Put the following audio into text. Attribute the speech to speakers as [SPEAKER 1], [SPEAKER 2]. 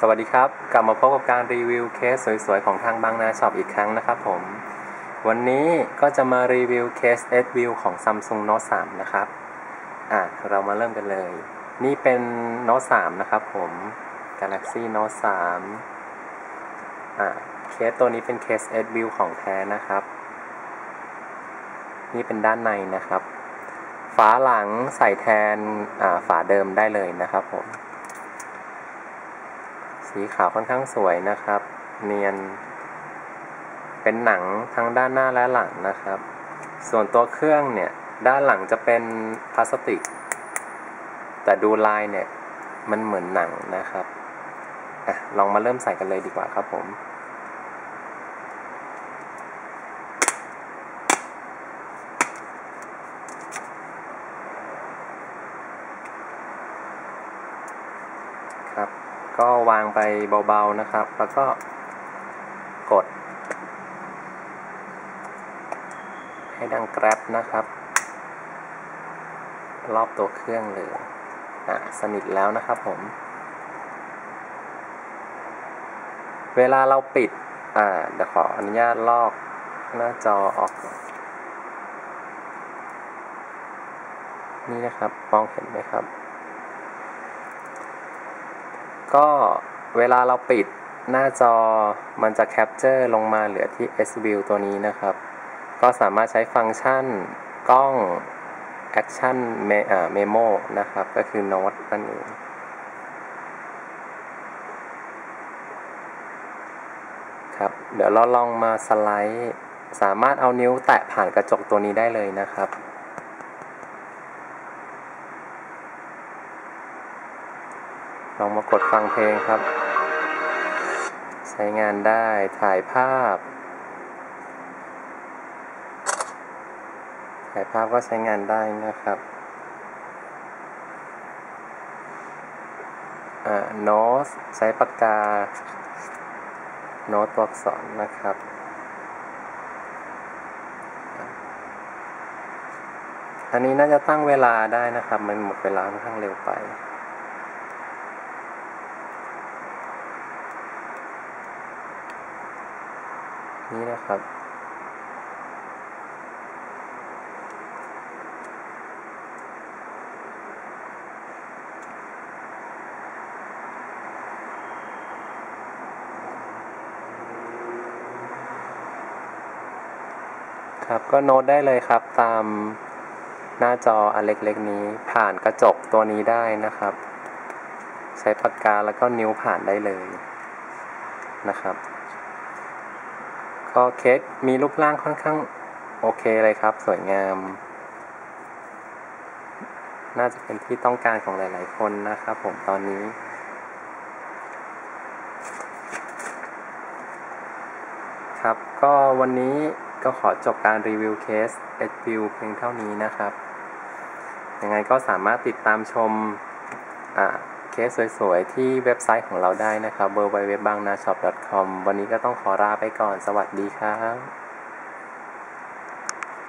[SPEAKER 1] สวัสดีครับ กลับมาพบกับการรีวิวเคสสวยๆ ของทางบางนาช็อปอีกครั้งนะครับผม วันนี้ก็จะมารีวิวเคส S View ของ Samsung Note 3 นะครับ อะ เรามาเริ่มกันเลย นี่เป็น Note 3 นะครับผม Galaxy Note 3 อะ เคสตัวนี้เป็นเคส S View ของแท้นะครับ นี่เป็นด้านในนะครับ ฝาหลังใส่แทนฝาเดิมได้เลยนะครับผม สีขาวค่อนข้างสวยนะครับ เนียน เป็นหนังทั้งด้านหน้าและหลังนะครับ ส่วนตัวเครื่องเนี่ย ด้านหลังจะเป็นพลาสติก แต่ดูลายเนี่ย มันเหมือนหนังนะครับอะลองมาเริ่มใส่กันเลยดีกว่าครับผม ก็วางไปเบาๆนะครับ แล้วก็กด ให้ดังแกร็บนะครับ รอบตัวเครื่องเลยอะสนิทแล้วนะครับผม เวลาเราปิด อ่าเดี๋ยวขออนุญาตลอกหน้าจอออก นี่นะครับ มองเห็นไหมครับ ก็เวลาเราปิดหน้าจอมันจะแคปเจอร์ลงมาเหลือที่ S View ตัวนี้นะครับ ก็สามารถใช้ฟังก์ชันกล้อง Action Memo นะครับ ก็คือโน้ตนั่นเองครับ เดี๋ยวเราลองมาสไลด์ สามารถเอานิ้วแตะผ่านกระจกตัวนี้ได้เลยนะครับ ลองมากดฟังเพลงครับ ใช้งานได้ถ่ายภาพ ถ่ายภาพก็ใช้งานได้นะครับโน้ตใช้ปากกา โน้ตตัวอักษรนะครับ อันนี้น่าจะตั้งเวลาได้นะครับ มันหมดเวลาค่อนข้างเร็วไป นี้นะครับ ครับก็โน้ตได้เลยครับตามหน้าจออันเล็กๆนี้ผ่านกระจกตัวนี้ได้นะครับ ใช้ปากกาแล้วก็นิ้วผ่านได้เลยนะครับ ก็เคสมีรูปร่างค่อนข้างโอเคเลยครับ สวยงาม น่าจะเป็นที่ต้องการของหลาย ๆ คนนะครับผมตอนนี้ ครับก็วันนี้ก็ขอจบการรีวิวเคส s v i e w เพียงเท่านี้นะครับ ยังไงก็สามารถติดตามชมอะ เคสสวยๆ ที่เว็บไซต์ของเราได้นะครับ w w w b a n g n a s h o p c o m วันนี้ก็ต้องขอลาไปก่อน สวัสดีครับ